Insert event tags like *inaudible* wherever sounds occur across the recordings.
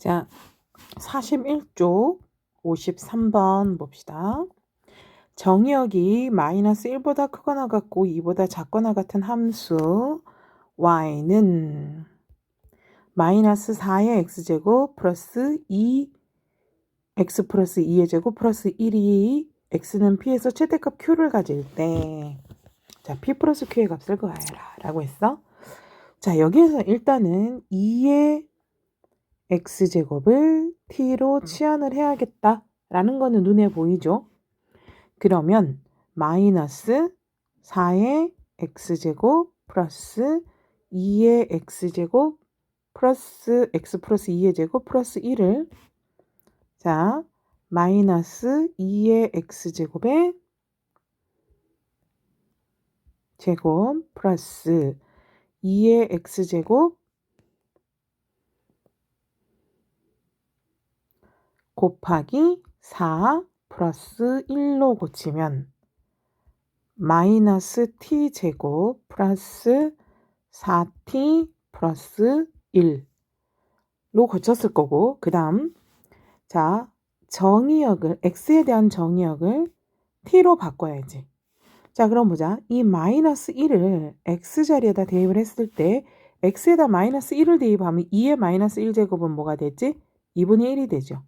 자, 41쪽 53번 봅시다. 정의역이 마이너스 1보다 크거나 같고 2보다 작거나 같은 함수 y는 마이너스 4의 x제곱 플러스 2 x 플러스 2의 제곱 플러스 1이 x는 p에서 최대값 q를 가질 때 자, p 플러스 q의 값을 구하여라 라고 했어. 자, 여기에서 일단은 2의 x제곱을 t로 치환을 해야겠다 라는 거는 눈에 보이죠? 그러면 마이너스 4의 x제곱 플러스 2의 x제곱 플러스 x 플러스 2의 제곱 플러스 1을 자 마이너스 2의 x제곱에 제곱 플러스 2의 x제곱 곱하기 4 플러스 1로 고치면 마이너스 t 제곱 플러스 4t 플러스 1로 고쳤을 거고 그 다음 자 정의역을 x에 대한 정의역을 t로 바꿔야지. 자 그럼 보자. 이 마이너스 1을 x 자리에다 대입을 했을 때 x에다 마이너스 1을 대입하면 2의 마이너스 1제곱은 뭐가 되지? 2분의 1이 되죠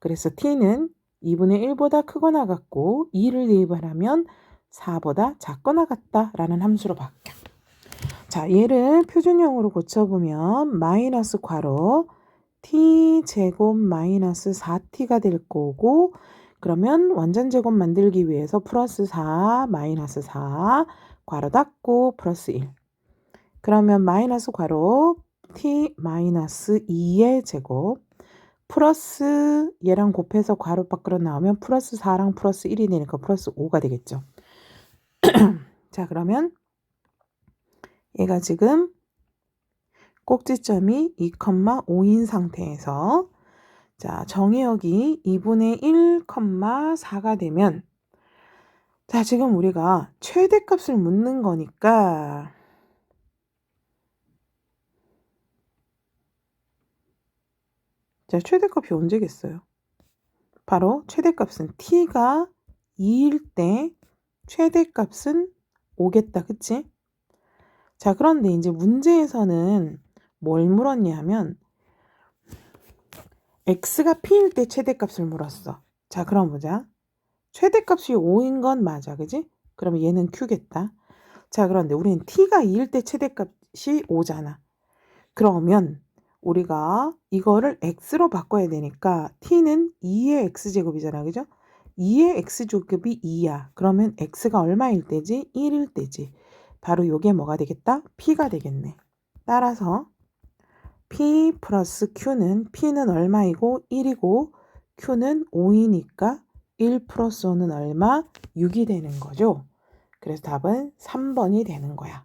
그래서 t는 2분의 1보다 크거나 같고 2를 대입을 하면 4보다 작거나 같다라는 함수로 바뀌어. 자, 얘를 표준형으로 고쳐보면 마이너스 괄호 t 제곱 마이너스 4t가 될 거고 그러면 완전 제곱 만들기 위해서 플러스 4 마이너스 4 괄호 닫고 플러스 1 그러면 마이너스 괄호 t 마이너스 2의 제곱 플러스 얘랑 곱해서 괄호 밖으로 나오면 플러스 4랑 플러스 1이 되니까 플러스 5가 되겠죠. *clears throat* 자 그러면 얘가 지금 꼭지점이 2,5인 상태에서 자 정의역이 2분의 1,4가 되면 자 지금 우리가 최대값을 묻는 거니까 자, 최대값이 언제겠어요? 바로 최대값은 t가 2일 때 최대값은 5겠다. 그치? 자, 그런데 이제 문제에서는 뭘 물었냐 하면 x가 p일 때 최대값을 물었어. 자, 그럼 보자. 최대값이 5인 건 맞아. 그지? 그러면 얘는 q겠다. 자, 그런데 우리는 t가 2일 때 최대값이 5잖아. 그러면 우리가 이거를 x로 바꿔야 되니까 t는 2의 x제곱이잖아. 그죠? 2의 x제곱이 2야. 그러면 x가 얼마일 때지? 1일 때지. 바로 요게 뭐가 되겠다? p가 되겠네. 따라서 p 플러스 q는 p는 얼마이고 1이고 q는 5이니까 1 플러스 5는 얼마? 6이 되는 거죠. 그래서 답은 3번이 되는 거야.